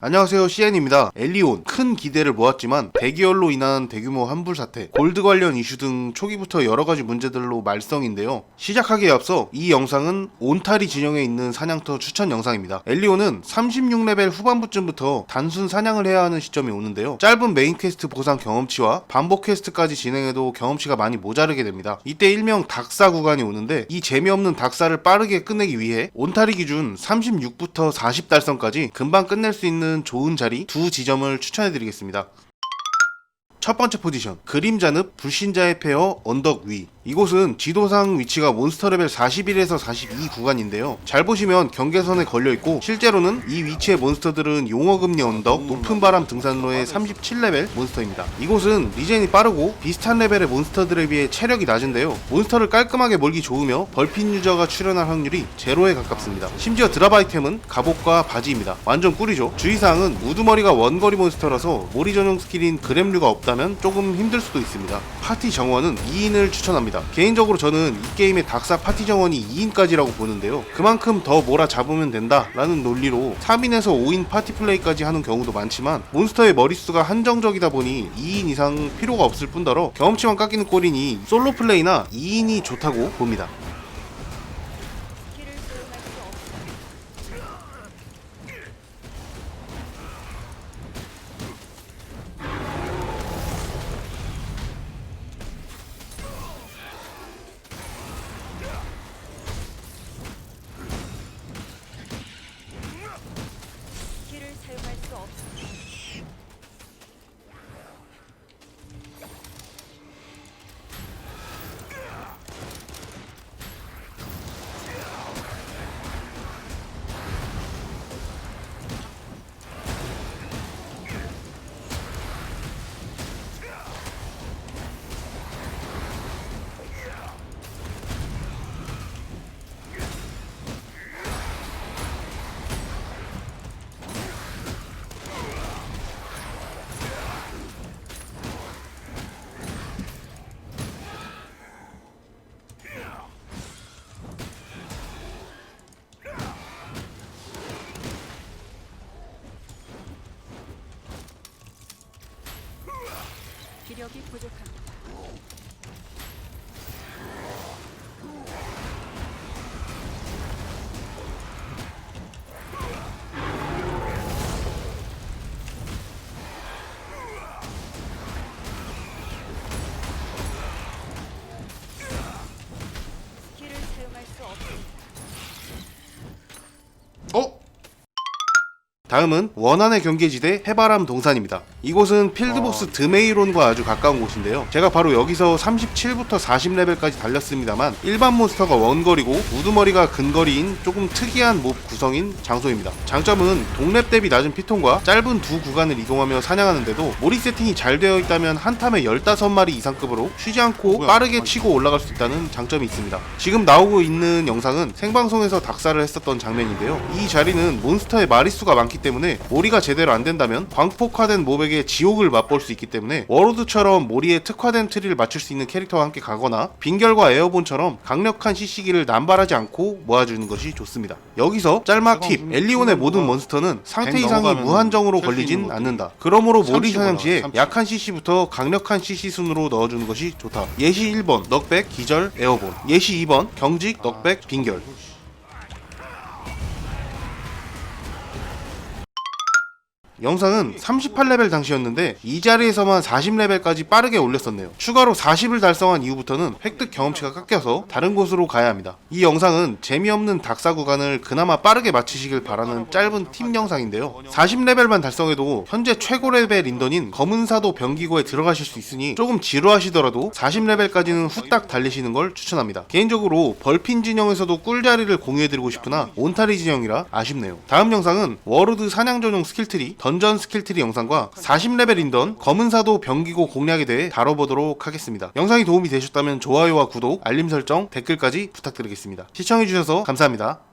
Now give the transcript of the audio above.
안녕하세요 CN입니다. 엘리온 큰 기대를 모았지만 대기열로 인한 대규모 환불 사태, 골드 관련 이슈 등 초기부터 여러 가지 문제들로 말썽인데요. 시작하기에 앞서 이 영상은 온타리 진영에 있는 사냥터 추천 영상입니다. 엘리온은 36레벨 후반부쯤부터 단순 사냥을 해야 하는 시점이 오는데요. 짧은 메인 퀘스트 보상 경험치와 반복 퀘스트까지 진행해도 경험치가 많이 모자르게 됩니다. 이때 일명 닥사 구간이 오는데 이 재미없는 닥사를 빠르게 끝내기 위해 온타리 기준 36부터 40 달성까지 금방 끝낼 수 있는 좋은 자리 두 지점을 추천해 드리겠습니다. 첫 번째 포지션 그림자늪 불신자의 폐허 언덕 위 이곳은 지도상 위치가 몬스터 레벨 41에서 42 구간인데요. 잘 보시면 경계선에 걸려있고 실제로는 이 위치의 몬스터들은 용어금리 언덕 높은 바람 등산로의 37레벨 몬스터입니다. 이곳은 리젠이 빠르고 비슷한 레벨의 몬스터들에 비해 체력이 낮은데요. 몬스터를 깔끔하게 몰기 좋으며 벌핀 유저가 출연할 확률이 제로에 가깝습니다. 심지어 드랍 아이템은 갑옷과 바지입니다. 완전 꿀이죠. 주의사항은 우두머리가 원거리 몬스터라서 몰이 전용 스킬인 그램류가 없다면 조금 힘들 수도 있습니다. 파티 정원은 2인을 추천합니다 개인적으로 저는 이 게임의 닥사 파티 정원이 2인까지라고 보는데요. 그만큼 더 몰아 잡으면 된다 라는 논리로 3인에서 5인 파티 플레이까지 하는 경우도 많지만 몬스터의 머릿수가 한정적이다 보니 2인 이상 필요가 없을 뿐더러 경험치만 깎이는 꼴이니 솔로 플레이나 2인이 좋다고 봅니다 기력이 부족합니다. 다음은 원안의 경계지대 해바람 동산입니다. 이곳은 필드보스 드메이론과 아주 가까운 곳인데요. 제가 바로 여기서 37부터 40레벨까지 달렸습니다만 일반 몬스터가 원거리고 우두머리가 근거리인 조금 특이한 몹 구성인 장소입니다. 장점은 동랩 대비 낮은 피통과 짧은 두 구간을 이동하며 사냥하는데도 몰이 세팅이 잘 되어 있다면 한 탐에 15마리 이상급으로 쉬지 않고 빠르게 치고 올라갈 수 있다는 장점이 있습니다. 지금 나오고 있는 영상은 생방송에서 닥사를 했었던 장면인데요. 이 자리는 몬스터의 마리수가 많기 때문에 몰이가 제대로 안 된다면 광폭화된 몹에게 지옥을 맛볼 수 있기 때문에 워로드처럼 몰이에 특화된 트리를 맞출 수 있는 캐릭터와 함께 가거나 빙결과 에어본처럼 강력한 CC기를 남발하지 않고 모아주는 것이 좋습니다. 여기서 짤막 팁 엘리온의 모든 몬스터는 상태 이상이 무한정으로 걸리진 않는다. 그러므로 몰이 사냥시에 약한 CC부터 강력한 CC 순으로 넣어주는 것이 좋다. 예시 1번 넉백 기절 에어본 예시 2번 경직 넉백 빙결 영상은 38레벨 당시였는데 이 자리에서만 40레벨까지 빠르게 올렸었네요. 추가로 40을 달성한 이후부터는 획득 경험치가 깎여서 다른 곳으로 가야 합니다. 이 영상은 재미없는 닥사 구간을 그나마 빠르게 마치시길 바라는 짧은 팁 영상인데요. 40레벨만 달성해도 현재 최고 레벨 인던인 검은사도 병기고에 들어가실 수 있으니 조금 지루하시더라도 40레벨까지는 후딱 달리시는 걸 추천합니다. 개인적으로 벌핀 진영에서도 꿀자리를 공유해드리고 싶으나 온타리 진영이라 아쉽네요. 다음 영상은 워로드 사냥 전용 스킬트리 던전 스킬트리 영상과 40레벨 인던 검은사도 병기고 공략에 대해 다뤄보도록 하겠습니다. 영상이 도움이 되셨다면 좋아요와 구독, 알림 설정, 댓글까지 부탁드리겠습니다. 시청해주셔서 감사합니다.